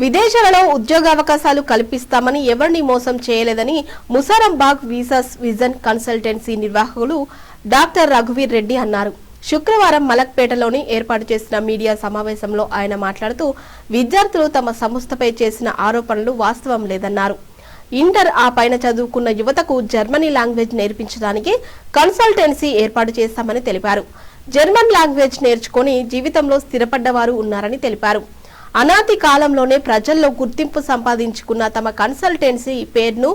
విదేశాలలో ఉద్యోగావకాశాలు కల్పిస్తామని ఎవరిని మోసం చేయలేదని ముసారంబాగ్ వీసాస్ విజన్ కన్సల్టెన్సీ నిర్వాహకులు డాక్టర్ రఘువీర్ రెడ్డి అన్నారు. శుక్రవారం మలక్పేటలోని ఏర్పాటు చేసిన మీడియా సమావేశంలో ఆయన మాట్లాడుతూ విద్యార్థులు తమ సంస్థపై చేసిన ఆరోపణలు వాస్తవం లేదన్నారు. ఇంటర్ ఆ పైన చదువుకున్న యువతకు జర్మనీ లాంగ్వేజ్ నేర్పించడానికి కన్సల్టెన్సీ ఏర్పాటు చేస్తామని తెలిపారు. జర్మన్ లాంగ్వేజ్ నేర్చుకుని జీవితంలో స్థిరపడ్డవారు ఉన్నారని తెలిపారు. అనాది కాలంలోనే ప్రజల్లో గుర్తింపు సంపాదించుకున్న తమ కన్సల్టెన్సీ పేరును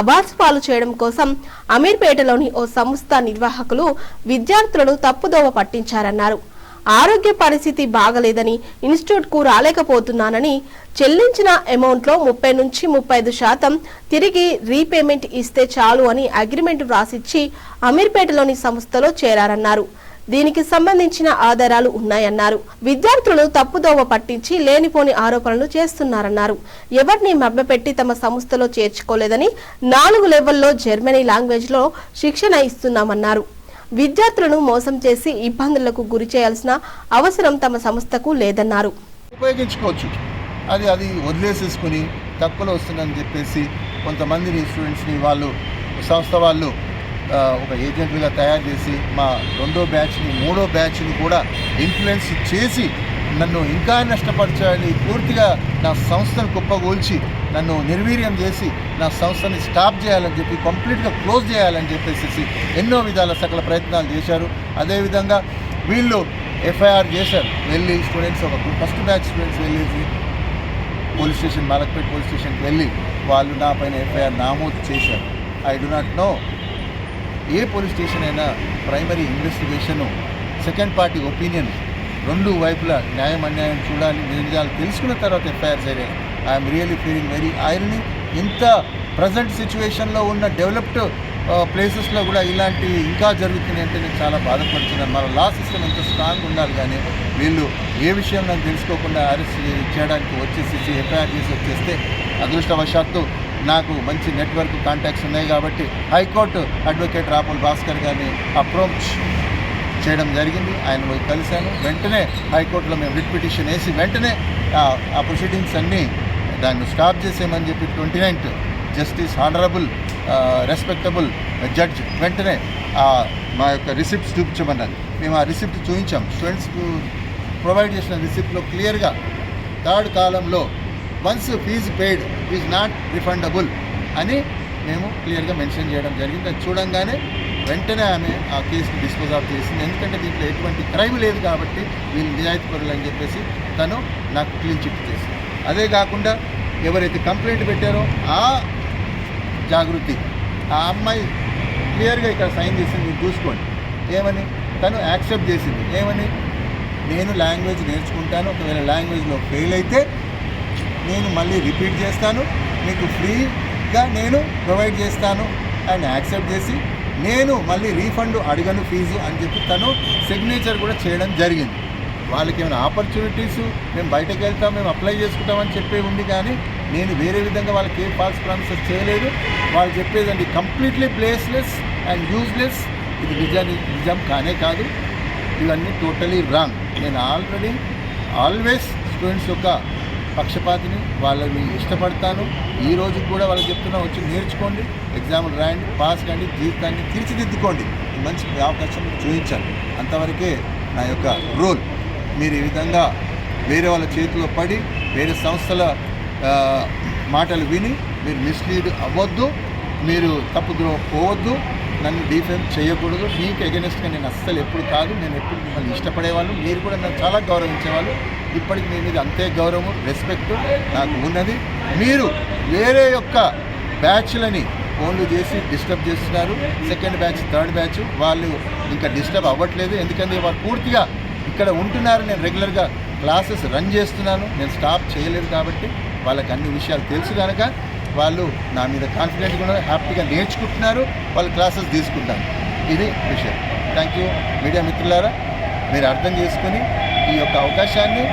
అబాస్పాలు చేయడం కోసం అమీర్పేటలోని ఓ సంస్థ నిర్వాహకులు విద్యార్థులను తప్పుదోవ పట్టించారన్నారు. ఆరోగ్య పరిస్థితి బాగలేదని ఇన్స్టిట్యూట్కు రాలేకపోతున్నానని చెల్లించిన అమౌంట్లో ముప్పై నుంచి ముప్పై ఐదు శాతం తిరిగి రీపేమెంట్ ఇస్తే చాలు అని అగ్రిమెంట్ వ్రాసిచ్చి అమీర్పేటలోని సంస్థలో చేరారన్నారు. దీనికి సంబంధించిన ఆధారాలు ఉన్నాయన్నారు. విద్యార్థులను తప్పుదోవ పట్టించి లేనిపోని ఆరోపణలు చేస్తున్నారన్నారు. ఎవరిని మభ్యపెట్టి తమ సంస్థలో చేర్చుకోలేదని నాలుగు లెవెల్లో జర్మనీ లాంగ్వేజ్లో శిక్షణ ఇస్తున్నామన్నారు. విద్యార్థులను మోసం చేసి ఇబ్బందులకు గురి చేయాల్సిన అవసరం తమ సంస్థకు లేదన్నారు. ఉపయోగించుకోవచ్చు. అది అది వదిలేసేసుకుని తక్కువలో వస్తుందని చెప్పేసి కొంతమందిని స్టూడెంట్స్ని వాళ్ళు సంస్థ వాళ్ళు ఒక ఏజెంట్లుగా తయారు చేసి మా రెండో బ్యాచ్ని మూడో బ్యాచ్ని కూడా ఇన్ఫ్లుయెన్స్ చేసి నన్ను ఇంకా నష్టపరచాలి పూర్తిగా నా సంస్థను కుప్పగూల్చి నన్ను నిర్వీర్యం చేసి నా సంస్థని స్టాప్ చేయాలని చెప్పి కంప్లీట్గా క్లోజ్ చేయాలని చెప్పేసి ఎన్నో విధాల సకల ప్రయత్నాలు చేశారు. అదేవిధంగా వీళ్ళు ఎఫ్ఐఆర్ చేశారు. వెళ్ళి స్టూడెంట్స్ ఒక ఫస్ట్ బ్యాచ్ స్టూడెంట్స్ వెళ్ళేసి పోలీస్ స్టేషన్ మాలక్పేట్ పోలీస్ స్టేషన్కి వెళ్ళి వాళ్ళు నా పైన ఎఫ్ఐఆర్ నమోదు చేశారు. I do not know a police station అయినా primary investigation second party opinion రెండు వైపులా న్యాయం అన్యాయం చూడాలి నిజాలు తెలుసుకున్న తర్వాత ఎఫ్ఐఆర్ చేయాలి ఐఎమ్ రియలీ ఫీలింగ్ వెరీ ఆయన్ని ఇంత ప్రజెంట్ సిచ్యువేషన్లో ఉన్న డెవలప్డ్ ప్లేసెస్లో కూడా ఇలాంటి ఇంకా జరుగుతున్నాయి అంటే నేను చాలా బాధపడుతున్నాను. మన లా సిస్టమ్ ఎంత స్ట్రాంగ్ ఉండాలి కానీ వీళ్ళు ఏ విషయం నాకు తెలుసుకోకుండా అరెస్ట్ చేయడానికి వచ్చేసి ఎఫ్ఐఆర్ చేసి వచ్చేస్తే అదృష్టవశాత్తు నాకు మంచి నెట్వర్క్ కాంటాక్ట్స్ ఉన్నాయి కాబట్టి హైకోర్టు అడ్వకేట్ రాపుల్ భాస్కర్ గారిని అప్రోచ్ చేయడం జరిగింది. ఆయన పోయి కలిశాను. వెంటనే హైకోర్టులో మేము రిట్ పిటిషన్ వేసి వెంటనే ఆ- ప్రొసీడింగ్స్ అన్నీ దాన్ని స్టాప్ చేసేయమని చెప్పి twenty ninth justice honourable respectable judge వెంటనే మా యొక్క రిసిప్ట్స్ చూపించమన్నారు. మేము ఆ రిసిప్ట్ చూపించాం స్టూడెంట్స్కు ప్రొవైడ్ చేసిన రిసిప్ట్లో క్లియర్గా థర్డ్ కాలంలో once fees paid is not refundable అని మేము క్లియర్గా మెన్షన్ చేయడం జరిగింది. అది చూడంగానే వెంటనే ఆమె ఆ కేసుని డిస్పోజ్ ఆఫ్ చేసింది. ఎందుకంటే దీంట్లో ఎటువంటి క్రైమ్ లేదు కాబట్టి వీళ్ళు నిజాయితీ పరులు అని చెప్పేసి తను నాకు క్లీన్ చిట్ చేసింది. అదే కాకుండా ఎవరైతే కంప్లైంట్ పెట్టారో ఆ జాగృతి ఆ అమ్మాయి క్లియర్గా ఇక్కడ సైన్ చేసింది మీరు చూసుకోండి. ఏమని? తను యాక్సెప్ట్ చేసింది. ఏమని? నేను లాంగ్వేజ్ నేర్చుకుంటాను. ఒకవేళ లాంగ్వేజ్లో ఫెయిల్ అయితే నేను మళ్ళీ రిపీట్ చేస్తాను మీకు ఫ్రీగా నేను ప్రొవైడ్ చేస్తాను అండ్ యాక్సెప్ట్ చేసి నేను మళ్ళీ రీఫండ్ అడగను ఫీజు అని చెప్పి తను సిగ్నేచర్ కూడా చేయడం జరిగింది. వాళ్ళకి ఏమైనా ఆపర్చునిటీస్ మేము బయటకు వెళ్తాం మేము అప్లై చేసుకుంటామని చెప్పే ఉంది కానీ నేను వేరే విధంగా వాళ్ళకి ఏ ఫాల్స్ ప్రామిసెస్ చేయలేదు. వాళ్ళు చెప్పేదండి కంప్లీట్లీ ప్లేస్లెస్ అండ్ యూజ్లెస్ ఇది నిజాన్ని నిజం కానే కాదు. ఇవన్నీ టోటలీ రాంగ్ నేను ఆల్రెడీ ఆల్వేస్ స్టూడెంట్స్ యొక్క పక్షపాతిని వాళ్ళని ఇష్టపడతాను. ఈ రోజు కూడా వాళ్ళకి చెప్తున్నా వచ్చి నేర్చుకోండి ఎగ్జామ్లు రాయండి పాస్ కండి జీవితాన్ని తీర్చిదిద్దుకోండి. మంచి అవకాశం చూపించాలి. అంతవరకే నా యొక్క రోల్ మీరు ఈ విధంగా వేరే వాళ్ళ చేతిలో పడి వేరే సంస్థల మాటలు విని మీరు మిస్లీడ్ అవ్వద్దు మీరు తప్పుద్రో పోవద్దు. నన్ను డిఫెమ్ చేయకూడదు. మీకు ఎగనెస్ట్గా నేను అస్సలు ఎప్పుడు కాదు. నేను ఎప్పుడు మిమ్మల్ని ఇష్టపడేవాళ్ళు. మీరు కూడా నన్ను చాలా గౌరవించేవాళ్ళు. ఇప్పటికి మీ మీద అంతే గౌరవం రెస్పెక్ట్ నాకు ఉన్నది. మీరు వేరే యొక్క బ్యాచ్లని ఫోన్లు చేసి డిస్టర్బ్ చేస్తున్నారు. సెకండ్ బ్యాచ్ థర్డ్ బ్యాచ్ వాళ్ళు ఇంకా డిస్టర్బ్ అవ్వట్లేదు. ఎందుకంటే వాళ్ళు పూర్తిగా ఇక్కడ ఉంటున్నారు. నేను రెగ్యులర్గా క్లాసెస్ రన్ చేస్తున్నాను. నేను స్టాప్ చేయలేదు కాబట్టి వాళ్ళకి అన్ని విషయాలు తెలుసు కనుక వాళ్ళు నా మీద కాన్ఫిడెంట్గా ఉన్నారు హ్యాపీగా నేర్చుకుంటున్నారు వాళ్ళు క్లాసెస్ తీసుకుంటారు. ఇది విషయం. థ్యాంక్ యూ మీడియా మిత్రులారా. మీరు అర్థం చేసుకుని ఈ యొక్క అవకాశాన్ని